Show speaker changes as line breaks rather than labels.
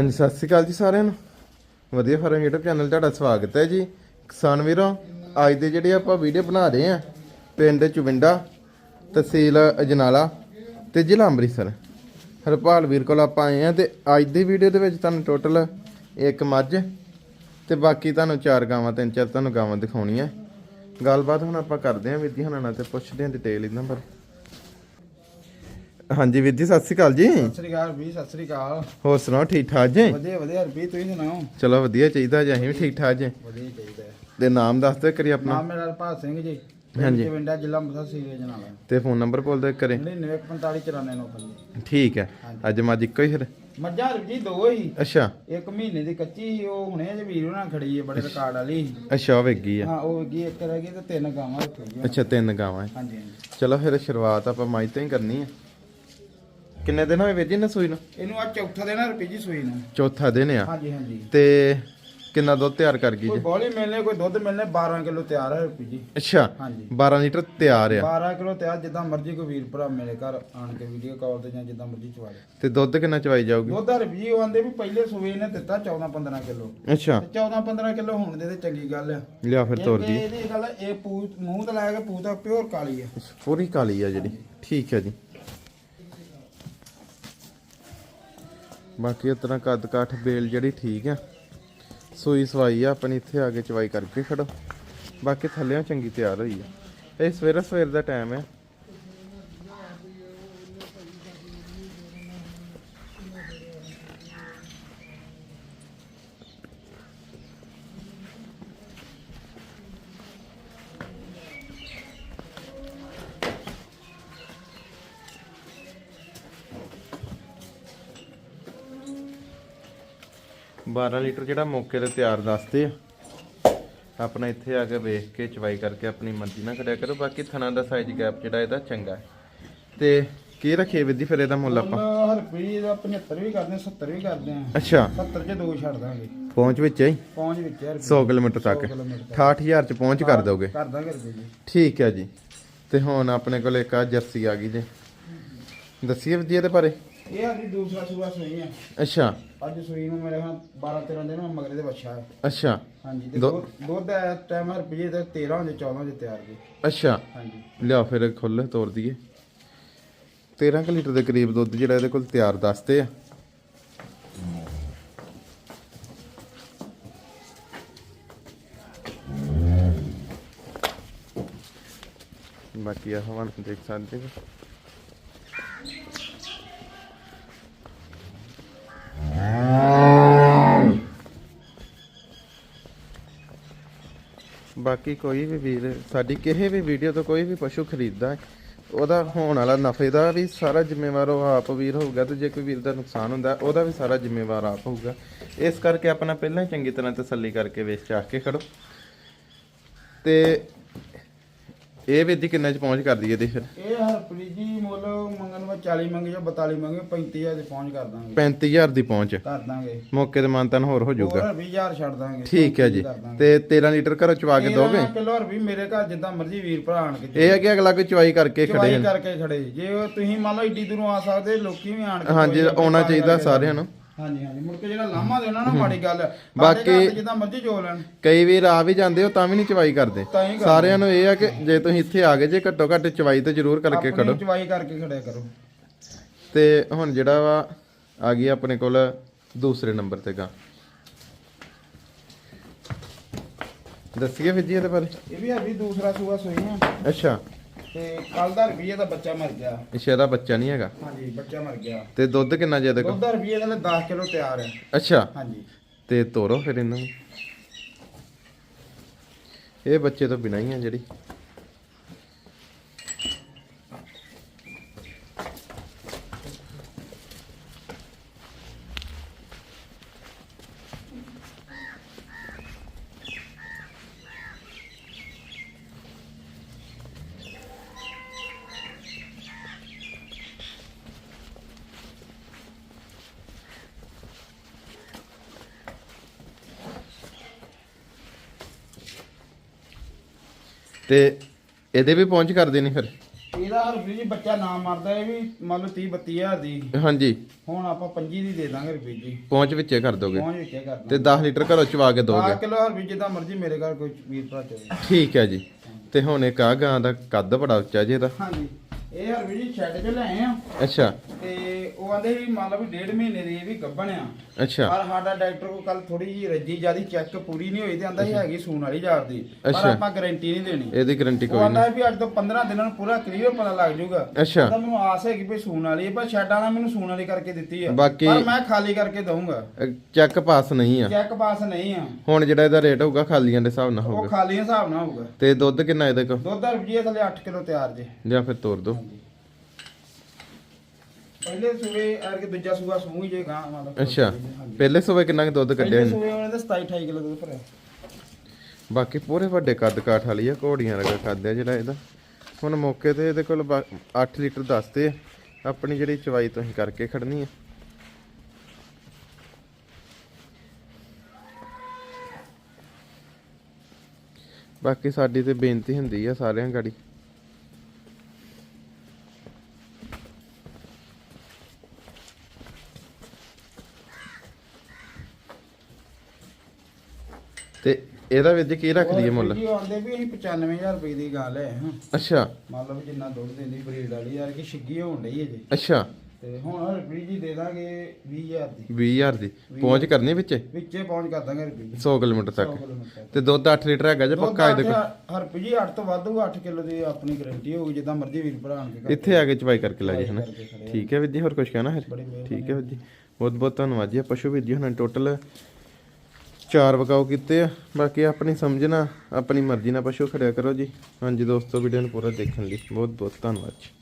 ਹਾਂਜੀ, ਸਤਿ ਸ਼੍ਰੀ ਅਕਾਲ ਜੀ ਸਾਰਿਆਂ ਨੂੰ। ਵਧੀਆ ਫਾਰਮ YouTube ਚੈਨਲ ਤੁਹਾਡਾ ਸਵਾਗਤ ਹੈ ਜੀ। ਕਿਸਾਨ ਵੀਰੋ, ਅੱਜ ਦੇ ਜਿਹੜੇ ਆਪਾਂ ਵੀਡੀਓ ਬਣਾ ਰਹੇ ਆ ਪਿੰਡ ਚੁਵਿੰਡਾ, ਤਹਿਸੀਲ ਅਜਨਾਲਾ ਤੇ ਜ਼ਿਲ੍ਹਾ ਅੰਮ੍ਰਿਤਸਰ। ਹਰਪਾਲ ਵੀਰ ਕੋਲ ਆਪਾਂ ਆਏ ਆ ਤੇ ਅੱਜ ਦੀ ਵੀਡੀਓ ਦੇ ਵਿੱਚ ਤੁਹਾਨੂੰ ਟੋਟਲ ਇੱਕ ਮੱਝ ਤੇ ਬਾਕੀ ਤੁਹਾਨੂੰ ਚਾਰ ਗਾਵਾਂ, ਤਿੰਨ ਚਾਰ ਤੁਹਾਨੂੰ ਗਾਵਾਂ ਦਿਖਾਉਣੀਆਂ। ਗੱਲਬਾਤ ਹੁਣ ਆਪਾਂ ਕਰਦੇ ਆਂ ਵੀਰ ਜੀ ਨਾਲ ਤੇ ਪੁੱਛਦੇ ਆਂ ਡਿਟੇਲ ਇਹਨਾਂ ਪਰ ਹਾਂਜੀ ਵੀਰ ਜੀ ਸਤਿ ਸ਼੍ਰੀ ਅਕਾਲ ਜੀ।
ਸਤਿ ਸ੍ਰੀ ਅਕਾਲ ਵੀ ਸਤਿ ਸ੍ਰੀ ਅਕਾਲ।
ਹੋਰ ਸੁਣਾਓ ਠੀਕ ਠਾਕ ਜੀ?
ਵਧੀਆ ਵਧੀਆ ਰੁਪਏ ਤੁਸੀਂ ਸੁਣਾਓ?
ਚਲੋ ਵਧੀਆ ਚਾਹੀਦਾ ਜੀ ਅਸੀਂ ਵੀ ਠੀਕ ਠਾਕ ਜੀ।
ਵਧੀਆ ਚਾਹੀਦਾ। ਹੈ।
ਤੇ ਨਾਮ ਦੱਸ ਦਿਓ ਕਰੀ ਆਪਣਾ।
ਨਾਮ ਮੇਰਾ ਹਰਪਾਲ ਸਿੰਘ ਜੀ
ਹਾਂਜੀ।
ਜਵਿੰਡਾ ਜ਼ਿਲ੍ਹਾ ਮੁਕਤਸਰ ਸੀਰੇ ਜਨਾਲਾ
ਤੇ ਫੋਨ ਨੰਬਰ ਬੋਲ ਦਿਓ ਕਰੇ
99459499
ਠੀਕ ਹੈ। ਅੱਜ ਮੱਝ ਇੱਕੋ ਹੀ ਫਿਰ?
ਮੱਝਾਂ ਜੀ ਦੋ ਹੀ।
ਅੱਛਾ।
ਇੱਕ ਮਹੀਨੇ ਦੀ ਕੱਚੀ ਸੀ ਉਹ ਹੁਣੇ ਜੇ ਵੀਰ ਨਾਲ ਖੜੀ ਹੈ ਬੜੇ ਰਿਕਾਰਡ ਵਾਲੀ।
ਅੱਛਾ ਉਹ ਵੇਗੀ ਆ।
ਹਾਂ ਉਹ ਕੀ ਇੱਕ ਰਹਿ ਗਈ ਤੇ ਤਿੰਨ ਗਾਵਾਂ ਰੱਖੀਆਂ।
ਅੱਛਾ ਤਿੰਨ ਗਾਵਾਂ। ਹੈ।
ਹਾਂਜੀ ਹਾਂਜੀ।
ਚਲੋ ਫਿਰ ਸ਼ੁਰੂਆਤ ਆਪਾਂ ਮੱਝ ਤੋਂ ਹੀ ਕਰਨੀ ਹੈ। ਕਿੰਨੇ ਦਿਨ ਹੋਏ ਵੀਰ ਜੀ ਨੇ ਸੂਈ ਨੂੰ?
ਇਹਨੂੰ ਆ ਚੌਥਾ ਦੇਣਾ ਰੁਪਏ ਜੀ ਸੂਈ ਨੂੰ।
ਚੌਥਾ ਦਿਨ ਆ।
ਹਾਂਜੀ ਹਾਂਜੀ।
ਤੇ ਕਿੰਨਾ ਦੁੱਧ ਤਿਆਰ ਕਰ ਗਈ
ਕੋਈ
ਜੀ
ਬੋਲੀ ਮਿਲਨੇ ਕੋਈ ਦੁੱਧ ਮਿਲਨੇ 12 ਕਿਲੋ ਤਿਆਰ ਹੈ ਰੁਪਏ ਜੀ।
ਅੱਛਾ
ਹਾਂਜੀ।
12 ਲੀਟਰ ਤਿਆਰ ਆ।
12 ਕਿਲੋ ਤਿਆਰ ਜਿੱਦਾਂ ਮਰਜ਼ੀ ਕੋਈ ਵੀਰ ਭਰਾ ਮੇਰੇ ਘਰ ਆਣ ਕੇ ਵੀਡੀਓ ਕਾਲ ਤੇ ਜਾਂ ਜਿੱਦਾਂ ਮਰਜ਼ੀ ਚਵਾ ਲੈ।
ਤੇ ਦੁੱਧ ਕਿੰਨਾ ਚਵਾਈ ਜਾਊਗੀ?
ਦੁੱਧ ਰੁਪਏ ਉਹ ਆਂਦੇ ਵੀ ਪਹਿਲੇ ਸੂਏ ਨੇ ਦਿੱਤਾ 14 15 ਕਿਲੋ।
ਅੱਛਾ।
ਤੇ 14 15 ਕਿਲੋ ਹੋਣ ਦੇ ਤੇ ਚੰਗੀ ਗੱਲ ਆ।
ਲਿਆ ਫਿਰ ਤੋਰ ਦੀ
ਇਹ- ਇਹਦੀ ਗੱਲ ਆ, ਇਹ ਪੂਤ ਮੂੰਹ ਤੇ ਲਾਇਆ ਕੇ ਪੂਤ ਆ ਪਿਓਰ ਕਾਲੀ ਆ।
ਪੂਰੀ ਕਾਲੀ ਆ ਜਿਹੜੀ। ਠੀਕ ਹੈ ਜੀ। ਬਾਕੀ ਇਸ ਤਰ੍ਹਾਂ ਕੱਦ ਕਾਠ ਬੇਲ ਜਿਹੜੀ ਠੀਕ ਆ, ਸੂਈ ਸਵਾਈ ਆ, ਆਪਣੀ ਇੱਥੇ ਆ ਕੇ ਚਵਾਈ ਕਰਕੇ ਖੜੋ। ਬਾਕੀ ਥੱਲਿਆਂ ਚੰਗੀ ਤਿਆਰ ਹੋਈ ਆ। ਇਹ ਸਵੇਰੇ ਸਵੇਰ ਦਾ ਟਾਈਮ ਹੈ ਬਾਰਾਂ ਲੀਟਰ ਜਿਹੜਾ ਮੌਕੇ ਤੇ ਤਿਆਰ ਦੱਸਦੇ ਆ। ਆਪਣਾ ਇੱਥੇ ਆ ਕੇ ਵੇਖ ਕੇ ਚਵਾਈ ਕਰਕੇ ਆਪਣੀ ਮਰਜ਼ੀ ਨਾਲ ਕਰਿਆ ਕਰੋ। ਬਾਕੀ ਥਣਾ ਦਾ ਸਾਈਜ਼ ਗੈਪ ਜਿਹੜਾ ਇਹਦਾ ਚੰਗਾ ਹੈ। ਤੇ ਕੀ ਰੱਖੇ ਵਿਧੀ ਫਿਰ ਇਹਦਾ ਮੁੱਲ ਆਪਾਂ?
ਹਰਪ੍ਰੀਤ ਦਾ 75 ਵੀ ਕਰਦੇ ਆ 70 ਵੀ ਕਰਦੇ ਆ।
ਅੱਛਾ।
70 ਚ ਦੋ ਛੱਡ ਦਾਂਗੇ।
ਪਹੁੰਚ ਵਿੱਚ ਹੀ
ਪਹੁੰਚ ਵਿੱਚ ਯਾਰ
100 ਕਿਲੋਮੀਟਰ ਤੱਕ।
100 ਕਿਲੋਮੀਟਰ
68000 ਚ ਪਹੁੰਚ ਕਰ ਦੋਗੇ?
ਕਰ ਦਾਂਗੇ ਜੀ।
ਠੀਕ ਹੈ ਜੀ। ਤੇ ਹੁਣ ਆਪਣੇ ਕੋਲ ਇੱਕ ਆ ਜਰਸੀ ਆ ਗਈ ਜੇ। ਦੱਸੀਏ ਵਿਧੀ ਇਹਦੇ ਬਾਰੇ।
ਇਹ ਜੀ ਦੂਸਰਾ ਸੂਆ ਸੂਈ ਆ।
ਅੱਛਾ।
ਅੱਜ ਸੂਈ ਨੂੰ ਮੇਰੇ ਹਾਂ 12 13 ਦਿਨ ਮਗਰੇ ਦੇ ਬੱਚਾ ਹੈ
ਅੱਛਾ।
ਹਾਂਜੀ ਤੇ
ਦੋ-
ਦੁੱਧ- ਦੁੱਧ ਹੈ ਟਾਈਮ ਰੁਪਏ ਤੇ 13 ਹੁੰਦੇ 14 ਦੇ ਤਿਆਰ ਜੀ।
ਅੱਛਾ।
ਹਾਂਜੀ।
ਲਿਆ ਫਿਰ ਖੁੱਲ ਤੋਰ ਦਈਏ। 13 ਕੁ ਲੀਟਰ ਦੇ ਕਰੀਬ ਦੁੱਧ ਜਿਹੜਾ ਇਹਦੇ ਕੋਲ ਤਿਆਰ ਦੱਸਦੇ ਆ। ਬਾਕੀ ਆ ਹਵਾਨ ਦੇਖ ਸਕਦੇ ਹੋ। ਬਾਕੀ ਕੋਈ ਵੀ ਵੀਰ, ਸਾਡੀ ਕਿਸੇ ਵੀ ਵੀਡੀਓ ਤੋਂ ਕੋਈ ਵੀ ਪਸ਼ੂ ਖਰੀਦਦਾ, ਉਹਦਾ ਹੋਣ ਵਾਲਾ ਨਫੇ ਦਾ ਵੀ ਸਾਰਾ ਜ਼ਿੰਮੇਵਾਰ ਉਹ ਆਪ ਵੀਰ ਹੋਊਗਾ ਤੇ ਜੇ ਕੋਈ ਵੀਰ ਦਾ ਨੁਕਸਾਨ ਹੁੰਦਾ, ਉਹਦਾ ਵੀ ਸਾਰਾ ਜ਼ਿੰਮੇਵਾਰ ਆਪ ਹੋਊਗਾ। ਇਸ ਕਰਕੇ ਆਪਣਾ ਪਹਿਲਾਂ ਹੀ ਚੰਗੀ ਤਰ੍ਹਾਂ ਤਸੱਲੀ ਕਰਕੇ ਵੇਚ ਚਾਹ ਕੇ ਖੜੋ। ਤੇ ਇਹ ਵੀ ਦੀ ਕਿੰਨੇ ਚ ਪਹੁੰਚ ਕਰਦੀ ਇਹਦੀ ਫਿਰ?
ਇਹ ਹਰਪ੍ਰੀਤ ਜੀ ਮੁੱਲ ਮੰਗਣ ਵਾ 40 ਮੰਗੇ ਜਾਂ 42 ਮੰਗੇ 35000 ਦੇ ਪਹੁੰਚ ਕਰ ਦਾਂਗੇ।
35000 ਦੀ ਪਹੁੰਚ।
ਕਰ ਦਾਂਗੇ।
ਮੌਕੇ ਤੇ ਮਾਨਤਨ ਹੋਰ ਹੋ ਜਾਊਗਾ।
ਹੋਰ 20000 ਛੱਡ ਦਾਂਗੇ।
ਠੀਕ ਹੈ ਜੀ। ਤੇ 13 ਲੀਟਰ ਘਰੋਂ ਚਵਾ ਕੇ ਦੋਗੇ?
ਕਿਲੋ ਰੁਪਏ ਮੇਰੇ ਘਰ ਜਿੱਦਾਂ ਮਰਜ਼ੀ ਵੀਰ ਭਰਾ ਆਣ ਕੇ
ਇਹ ਹੈ ਕਿ ਅਗਲਾ ਕੋਈ ਚਵਾਈ ਕਰਕੇ ਖੜੇ
ਚਵਾਈ ਕਰਕੇ ਖੜੇ। ਜੇ ਤੁਸੀਂ ਮੰਨ ਲਓ ਏਡੀ ਦੂਰੋਂ ਆ ਸਕਦੇ ਲੋਕੀ ਵੀ ਆਣ ਕੇ
ਹਾਂਜੀ ਆਉਣਾ ਚਾਹੀਦਾ ਸਾਰਿਆਂ ਨੂੰ।
ਹਾਂਜੀ ਹਾਂਜੀ। ਮੁੜ ਕੇ ਜਿਹੜਾ ਲਾਮਾ ਦੇਣਾ ਨਾ ਮਾੜੀ ਗੱਲ ਹੈ।
ਬਾਕੀ-
ਸਾਡੇ ਘਰ ਤੇ ਜਿੱਦਾਂ ਮਰਜ਼ੀ ਜੋ ਲੈਣ।
ਕਈ ਵੀਰ ਆ ਵੀ ਜਾਂਦੇ ਹੋ ਤਾਂ ਵੀ ਨਹੀਂ ਚਵਾਈ ਕਰਦੇ।
ਤਾਂ ਹੀ ਕਰਦੇ।
ਸਾਰਿਆਂ ਨੂੰ ਇਹ ਆ ਕਿ ਜੇ ਤੁਸੀਂ ਇੱਥੇ ਆ ਗਏ ਜੇ ਘੱਟੋ ਘੱਟ ਚਵਾਈ ਤੇ ਜ਼ਰੂਰ ਕਰਕੇ
ਆਪਣੀ
ਖੜੋ।
ਚਵਾਈ ਕਰਕੇ ਖੜਿਆ ਕਰੋ।
ਤੇ ਹੁਣ ਜਿਹੜਾ ਵਾ ਆ ਗਈ ਆਪਣੇ ਕੋਲ ਦੂਸਰੇ ਨੰਬਰ ਤੇ ਗਾ। ਦੱਸੀਏ ਫਿਰ ਜੀ ਇਹਦੇ ਬਾਰੇ।
ਇਹ ਵੀ ਅਭੀ ਦੂਸਰਾ ਸੂਆ ਸੋਈ ਆ।
ਅੱਛਾ।
ਤੇ ਕੱਲ ਦਾ ਰੁਪਈਏ ਦਾ ਬੱਚਾ ਮਰ ਗਿਆ।
ਇਸ਼ਾ ਦਾ ਬੱਚਾ ਨਹੀਂ ਹੈਗਾ?
ਹਾਂਜੀ ਬੱਚਾ ਮਰ ਗਿਆ।
ਤੇ ਦੁੱਧ ਕਿੰਨਾ ਜੇ ਇਹਦੇ
ਦੁੱਧ ਦਾ ਰੁਪਈਏ ਦਾ 10 ਕਿਲੋ ਤਿਆਰ ਹੈ।
ਅੱਛਾ।
ਹਾਂਜੀ।
ਤੇ ਤੋਰੋ ਫਿਰ ਇਹਨਾਂ ਨੂੰ ਇਹ ਬੱਚੇ ਤੋਂ ਬਿਨਾਂ ਹੀ ਆ ਜਿਹੜੀ। ਤੇ ਇਹਦੇ ਵੀ ਪਹੁੰਚ ਕਰਦੇ ਨਹੀਂ ਫਿਰ?
ਇਹਦਾ ਹਰ ਹਰਪ੍ਰੀਤ ਜੀ ਬੱਚਾ ਨਾ ਮਰਦਾ ਇਹ ਵੀ ਮੰਨ ਲਓ 30 32000 ਦੀ।
ਹਾਂਜੀ।
ਹੁਣ ਆਪਾਂ 25 ਦੀ ਦੇ ਦਾਂਗੇ ਰੁਪਏ ਜੀ।
ਪਹੁੰਚ ਵਿੱਚੇ ਕਰ ਦੋਗੇ?
ਪਹੁੰਚ ਵਿੱਚੇ ਕਰ
ਤੇ 10 ਲੀਟਰ ਘਰੋਂ ਚਵਾ ਕੇ ਦੋਗੇ?
10 ਕਿਲੋ ਹਰਪ੍ਰੀਤ ਜਿੱਦਾਂ ਮਰਜ਼ੀ ਮੇਰੇ ਘਰ ਕੋਈ ਵੀਰ ਭਰਾ ਚੋਵੇ
ਠੀਕ ਹੈ ਜੀ। ਤੇ ਹੁਣ ਇੱਕ ਆ ਗਾਂ ਦਾ ਕੱਦ ਬੜਾ ਉੱਚਾ ਜੀ ਇਹਦਾ
ਹਾਂਜੀ। ਇਹ ਹਰਪ੍ਰੀਤ ਜੀ ਛੱਡ ਕੇ ਲਏ ਆ।
ਅੱਛਾ।
ਤੇ ਉਹ ਆਂਦੇ ਸੀ ਮੰਨ ਲਓ ਵੀ ਡੇਢ ਮਹੀਨੇ ਦੀ ਇਹ ਵੀ ਗੱਭਣ ਆ।
ਅੱਛਾ।
ਪਰ ਸਾਡਾ ਡਾਕਟਰ ਕੋ ਕੱਲ ਥੋੜੀ ਜੀ ਰੱਜੀ ਜਿਆਦੀ ਚੈੱਕ ਪੂਰੀ ਨਹੀਂ ਹੋਈ ਤੇ ਆਂਦਾ ਸੀ ਹੈਗੀ ਸੂਣ ਵਾਲੀ ਯਾਰ ਦੀ। ਪਰ
ਅੱਛਾ।
ਆਪਾਂ ਗਾਰੰਟੀ ਨਹੀਂ ਦੇਣੀ।
ਇਹਦੀ ਗਾਰੰਟੀ
ਉਹ
ਕੋਈ
ਆਂਦਾ ਵੀ ਅੱਜ ਤੋਂ 15 ਦਿਨਾਂ ਨੂੰ ਪੂਰਾ ਕਲੀਅਰ ਪਤਾ ਲੱਗ ਜਾਊਗਾ।
ਅੱਛਾ।
ਤਾਂ ਮੈਨੂੰ ਆਸ ਹੈ ਕਿ ਭਈ ਸੂਣ ਵਾਲੀ ਹੈ ਪਰ ਸ਼ੈਡ ਵਾਲਾ ਮੈਨੂੰ ਸੂਣ ਵਾਲੀ ਕਰਕੇ ਦਿੱਤੀ ਆ।
ਬਾਕੀ-
ਪਰ ਮੈਂ ਖਾਲੀ ਕਰਕੇ ਦਊਂਗਾ।
ਚੈੱਕ ਪਾਸ ਨਹੀਂ ਆ।
ਚੈੱਕ ਪਾਸ ਨਹੀਂ ਆ।
ਹੁਣ ਜਿਹੜਾ ਇਹਦਾ ਰੇਟ ਹੋਊਗਾ ਖਾਲੀਆਂ ਦੇ ਹਿਸਾਬ ਨਾਲ
ਉਹ
ਹੋਊਗਾ।
ਖਾਲੀ ਹਿਸਾਬ ਨਾਲ ਹੋਊਗਾ।
ਤੇ ਦੁੱਧ ਕਿੰਨਾ ਇਹਦੇ ਕੋਲ?
ਦੁੱਧ ਰੁਪਈਏ ਥੱਲੇ 8 ਕਿਲੋ ਤਿਆਰ ਜੇ।
ਜਾਂ ਫਿਰ ਤੋਰ ਦੋ।
ਪਹਿਲੇ ਸੂਏ ਐਰ ਕੇ ਦੂਜਾ ਸੂਆ ਸੂਈ ਜੇ ਗਾਂ ਮਤਲਬ
ਅੱਛਾ। ਪਹਿਲੇ ਸੂਬੇ ਕਿੰਨਾ ਕੁ ਦੁੱਧ ਕੱਢਿਆ
ਪਹਿਲੇ
ਇਹਨੇ?
ਸੂਏ ਉਹਨੇ ਤਾਂ 27 28 ਕਿਲੋ ਦੁੱਧ ਭਰਿਆ।
ਬਾਕੀ ਪੂਰੇ ਵੱਡੇ ਕੱਦ ਕਾਠ ਵਾਲੀ ਆ ਘੋੜੀਆਂ ਵਰਗਾ ਕੱਦ ਆ ਜਿਹੜਾ ਇਹਦਾ। ਹੁਣ ਮੌਕੇ ਤੇ ਇਹਦੇ ਕੋਲ 8 ਲੀਟਰ ਦੱਸਦੇ ਆ। ਆਪਣੀ ਜਿਹੜੀ ਚਵਾਈ ਤੁਸੀਂ ਕਰਕੇ ਖੜਨੀ ਆ। ਬਾਕੀ ਸਾਡੀ ਤੇ ਬੇਨਤੀ ਹੁੰਦੀ ਆ ਸਾਰਿਆਂ ਗਾੜੀ। ਤੇ ਇਹਦਾ ਵਿੱਚ ਕੀ ਰੱਖ ਲਈਏ ਮੁੱਲ?
ਜੀ ਆਉਂਦੇ ਵੀ ਅਸੀਂ 95000 ਰੁਪਏ ਦੀ ਗੱਲ ਹੈ ਹਾਂ।
ਅੱਛਾ।
ਮੰਨ ਲਓ ਵੀ ਜਿੰਨਾ ਦੁੱਧ ਦਿੰਦੀ ਬਰੀਡ ਵਾਲੀ ਯਾਰ ਕਿ ਛਿੱਗੀ ਹੋਣ ਡਈ ਹੈ ਜੀ।
ਅੱਛਾ।
ਤੇ ਹੁਣ ਹਰਪ੍ਰੀਤ ਜੀ ਦੇ ਦਾਂਗੇ 20000 ਦੀ।
20000 ਦੀ। ਪਹੁੰਚ ਕਰਨੀ ਵਿੱਚੇ?
ਵਿੱਚੇ ਪਹੁੰਚ ਕਰ ਦਾਂਗੇ ਰੁਪਏ
100 ਕਿਲੋਮੀਟਰ
100
ਤੱਕ। ਤੇ ਦੁੱਧ 8 ਲੀਟਰ ਹੈਗਾ ਜੇ ਪੱਕਾ ਇਹਦੇ ਕੋਲ?
ਹਰਪ੍ਰੀਤ ਜੀ 8 ਤੋਂ ਵਾਧੂ 8 ਕਿਲੋ ਦੀ ਆਪਣੀ ਗਾਰੰਟੀ ਹੋਊਗੀ ਜਿੱਦਾਂ ਮਰਜ਼ੀ ਵੀਰ ਭਰਾ ਆਣ ਕੇ ਘਰ
ਇੱਥੇ ਆ ਕੇ ਚਵਾਈ ਕਰਕੇ ਲੈ ਜੀ ਹਨਾ?
ਕਰਕੇ ਖੜੇ
ਠੀਕ ਹੈ ਵੀਰ ਜੀ ਹੋਰ ਕੁਝ ਕਹਿਣਾ ਹੈ ਠੀਕ ਹੈ ਵੀਰ ਜੀ। ਬਹੁਤ ਬਹੁਤ ਧੰਨਵਾਦ ਜੀ ਆਹ ਪਸ਼ੂ ਵੀਰ ਜੀ ਹੁਣ ਟੋਟਲ ਚਾਰ ਵਕਾਓ ਕੀਤੇ ਆ, ਬਾਕੀ ਆਪਣੀ ਸਮਝਣਾ ਆਪਣੀ ਮਰਜ਼ੀ ਨਾਲ ਪਸ਼ੂ ਖੜਿਆ ਕਰੋ ਜੀ। ਹਾਂਜੀ ਦੋਸਤੋ ਵੀਡੀਓ ਨੂੰ ਪੂਰਾ ਦੇਖਣ ਲਈ ਬਹੁਤ ਬਹੁਤ ਧੰਨਵਾਦ ਜੀ।